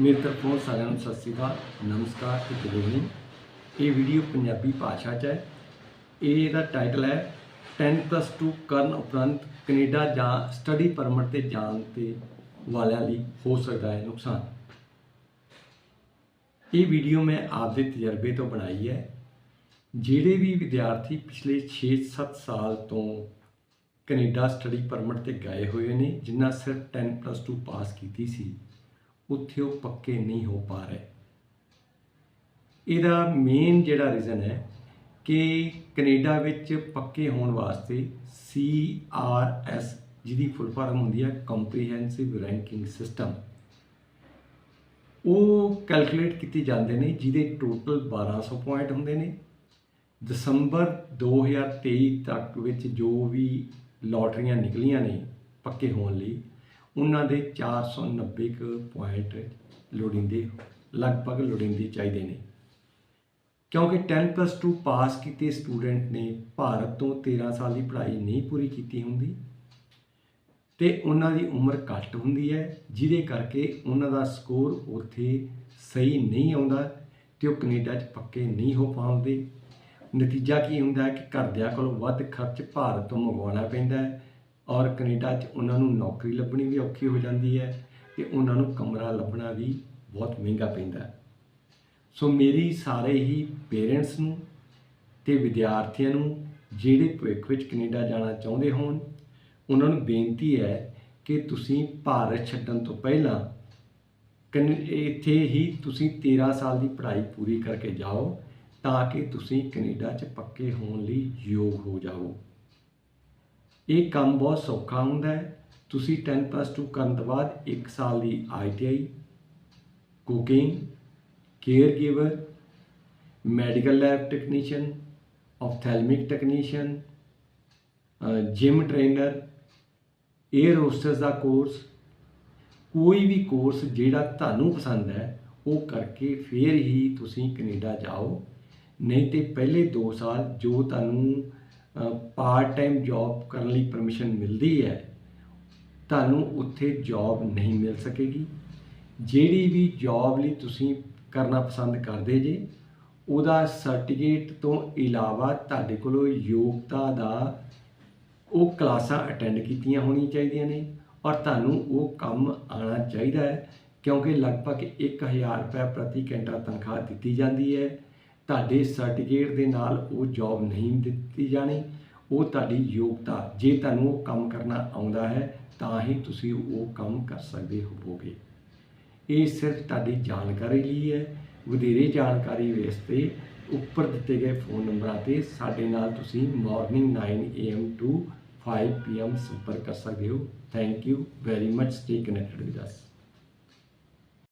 ਮੇਰੇ ਤਰਫੋਂ ਸਾਰਿਆਂ ਨੂੰ ਸਤਿ ਸ਼੍ਰੀ ਅਕਾਲ, ਨਮਸਕਾਰ ਤੇ ਗੁੱਡ ਇਵਨਿੰਗ ਇਹ ਵੀਡੀਓ ਪੰਜਾਬੀ ਭਾਸ਼ਾ 'ਚ ਹੈ। ਇਹ ਇਹਦਾ ਟਾਈਟਲ ਹੈ 10+2 ਕਰਨ ਉਪਰੰਤ ਕੈਨੇਡਾ ਜਾਂ ਸਟੱਡੀ ਪਰਮਿਟ ਤੇ ਜਾਣ ਤੇ ਵਾਲਿਆਂ ਲਈ ਹੋ ਸਕਦਾ ਹੈ ਨੁਕਸਾਨ। ਇਹ ਵੀਡੀਓ ਮੈਂ ਆਪਦੇ ਤਜਰਬੇ ਤੋਂ ਬਣਾਈ ਹੈ। ਜਿਹੜੇ ਵੀ ਵਿਦਿਆਰਥੀ ਪਿਛਲੇ 6-7 ਸਾਲ ਤੋਂ ਕੈਨੇਡਾ ਸਟੱਡੀ ਪਰਮਿਟ ਤੇ ਗਏ ਹੋਏ ਨੇ, ਜਿਨ੍ਹਾਂ ਸਿਰਫ 10+2 ਪਾਸ ਕੀਤੀ ਸੀ ਉੱਥੇ ਉਹ ਪੱਕੇ ਨਹੀਂ ਹੋ ਪਾ ਰਹੇ। ਇਹਦਾ ਮੇਨ ਜਿਹੜਾ ਰੀਜ਼ਨ ਹੈ ਕਿ ਕੈਨੇਡਾ ਵਿੱਚ ਪੱਕੇ ਹੋਣ ਵਾਸਤੇ ਸੀ ਆਰ CRS ਜਿਹਦੀ ਫੁੱਲ ਫਾਰਮ ਹੁੰਦੀ ਹੈ ਕੰਪਰੀਹੈਂਸਿਵ ਰੈਂਕਿੰਗ ਸਿਸਟਮ ਉਹ ਕੈਲਕੂਲੇਟ ਕੀਤੇ ਜਾਂਦੇ ਨੇ ਜਿਹਦੇ ਟੋਟਲ 1200 ਪੁਆਇੰਟ ਹੁੰਦੇ ਨੇ। ਦਸੰਬਰ 2023 ਤੱਕ ਵਿੱਚ ਜੋ ਵੀ ਲੋਟਰੀਆਂ ਨਿਕਲੀਆਂ ਨੇ ਪੱਕੇ ਹੋਣ ਲਈ ਉਹਨਾਂ ਦੇ 490 ਕੁ ਪੁਆਇੰਟ ਲੋੜੀਂਦੇ, ਲਗਭਗ ਲੋੜੀਂਦੇ ਚਾਹੀਦੇ ਨੇ। ਕਿਉਂਕਿ 10+2 ਪਾਸ ਕੀਤੇ ਸਟੂਡੈਂਟ ਨੇ ਭਾਰਤ ਤੋਂ 13 ਸਾਲ ਦੀ ਪੜ੍ਹਾਈ ਨਹੀਂ ਪੂਰੀ ਕੀਤੀ ਹੁੰਦੀ ਤੇ ਉਹਨਾਂ ਦੀ ਉਮਰ ਘੱਟ ਹੁੰਦੀ ਹੈ, ਜਿਹਦੇ ਕਰਕੇ ਉਹਨਾਂ ਦਾ ਸਕੋਰ ਉੱਥੇ ਸਹੀ ਨਹੀਂ ਆਉਂਦਾ ਤੇ ਉਹ ਕੈਨੇਡਾ 'ਚ ਪੱਕੇ ਨਹੀਂ ਹੋ ਪਾਉਂਦੇ। ਨਤੀਜਾ ਕੀ ਹੁੰਦਾ ਹੈ ਕਿ ਘਰਦਿਆਂ ਕੋਲੋਂ ਵੱਧ ਖਰਚ ਭਾਰਤ ਤੋਂ ਮੰਗਵਾਉਣਾ ਪੈਂਦਾ ਹੈ। ਔਰ ਕੈਨੇਡਾ 'ਚ ਉਹਨਾਂ ਨੂੰ ਨੌਕਰੀ ਲੱਭਣੀ ਵੀ ਔਖੀ ਹੋ ਜਾਂਦੀ ਹੈ ਤੇ ਉਹਨਾਂ ਨੂੰ ਕਮਰਾ ਲੱਭਣਾ ਵੀ ਬਹੁਤ ਮਹਿੰਗਾ ਪੈਂਦਾ ਸੋ ਮੇਰੀ ਸਾਰੇ ਹੀ ਪੇਰੈਂਟਸ ਨੂੰ ਤੇ ਵਿਦਿਆਰਥੀਆਂ ਨੂੰ ਜਿਹੜੇ ਭਵਿੱਖ ਵਿੱਚ ਕੈਨੇਡਾ ਜਾਣਾ ਚਾਹੁੰਦੇ ਹੋਣ, ਉਹਨਾਂ ਨੂੰ ਬੇਨਤੀ ਹੈ ਕਿ ਤੁਸੀਂ ਭਾਰਤ ਛੱਡਣ ਤੋਂ ਪਹਿਲਾਂ ਕਨ- ਇੱਥੇ ਹੀ ਤੁਸੀਂ 13 ਸਾਲ ਦੀ ਪੜ੍ਹਾਈ ਪੂਰੀ ਕਰਕੇ ਜਾਓ ਤਾਂ ਕਿ ਤੁਸੀਂ ਕੈਨੇਡਾ 'ਚ ਪੱਕੇ ਹੋਣ ਲਈ ਯੋਗ ਹੋ ਜਾਓ। ਇਹ ਕੰਮ ਬਹੁਤ ਸੌਖਾ ਹੁੰਦਾ ਹੈ। ਤੁਸੀਂ 10+2 ਕਰਨ ਤੋਂ ਬਾਅਦ 1 ਸਾਲ ਦੀ ITI cooking caregiver medical lab technician ophthalmic technician gym trainer air hostess ਦਾ ਕੋਰਸ ਕੋਈ ਵੀ ਕੋਰਸ ਜਿਹੜਾ ਤੁਹਾਨੂੰ ਪਸੰਦ ਹੈ, ਉਹ ਕਰਕੇ ਫਿਰ ਹੀ ਤੁਸੀਂ ਕੈਨੇਡਾ ਜਾਓ। ਨਹੀਂ ਤੇ ਪਹਿਲੇ 2 ਸਾਲ ਜੋ ਤੁਹਾਨੂੰ ਪਾਰਟ ਟਾਈਮ ਜੌਬ ਕਰਨ ਲਈ ਪਰਮਿਸ਼ਨ ਮਿਲਦੀ ਹੈ, ਤੁਹਾਨੂੰ ਉੱਥੇ ਜੌਬ ਨਹੀਂ ਮਿਲ ਸਕੇਗੀ। ਜਿਹੜੀ ਵੀ ਜੌਬ ਲਈ ਤੁਸੀਂ ਕਰਨਾ ਪਸੰਦ ਕਰਦੇ ਜੇ, ਉਹਦਾ ਸਰਟੀਫਿਕੇਟ ਤੋਂ ਇਲਾਵਾ ਤੁਹਾਡੇ ਕੋਲ ਯੋਗਤਾ ਦਾ ਉਹ ਕਲਾਸਾਂ ਅਟੈਂਡ ਕੀਤੀਆਂ ਹੋਣੀਆਂ ਚਾਹੀਦੀਆਂ ਨੇ ਔਰ ਤੁਹਾਨੂੰ ਉਹ ਕੰਮ ਆਉਣਾ ਚਾਹੀਦਾ ਹੈ, ਕਿਉਂਕਿ ਲਗਭਗ 1000 ਰੁਪਏ ਪ੍ਰਤੀ ਘੰਟਾ ਤਨਖਾਹ ਦਿੱਤੀ ਜਾਂਦੀ ਹੈ। ਤੁਹਾਡੇ ਸਰਟੀਫਿਕੇਟ ਦੇ ਨਾਲ ਉਹ ਜੌਬ ਨਹੀਂ ਦਿੱਤੀ ਜਾਣੀ, ਉਹ ਤੁਹਾਡੀ ਯੋਗਤਾ, ਜੇ ਤੁਹਾਨੂੰ ਉਹ ਕੰਮ ਕਰਨਾ ਆਉਂਦਾ ਹੈ, ਤਾਂ ਹੀ ਤੁਸੀਂ ਉਹ ਕੰਮ ਕਰ ਸਕਦੇ ਹੋਵੋਗੇ। ਇਹ ਸਿਰਫ ਤੁਹਾਡੀ ਜਾਣਕਾਰੀ ਲਈ ਹੈ। ਵਧੇਰੇ ਜਾਣਕਾਰੀ ਵਾਸਤੇ ਉੱਪਰ ਦਿੱਤੇ ਗਏ ਫੋਨ ਨੰਬਰਾਂ ਤੇ ਸਾਡੇ ਨਾਲ ਤੁਸੀਂ ਮਾਰਨਿੰਗ 9 AM ਟੂ 5 PM ਸੰਪਰਕ ਕਰ ਸਕਦੇ ਹੋ। Thank you very much stay connected with us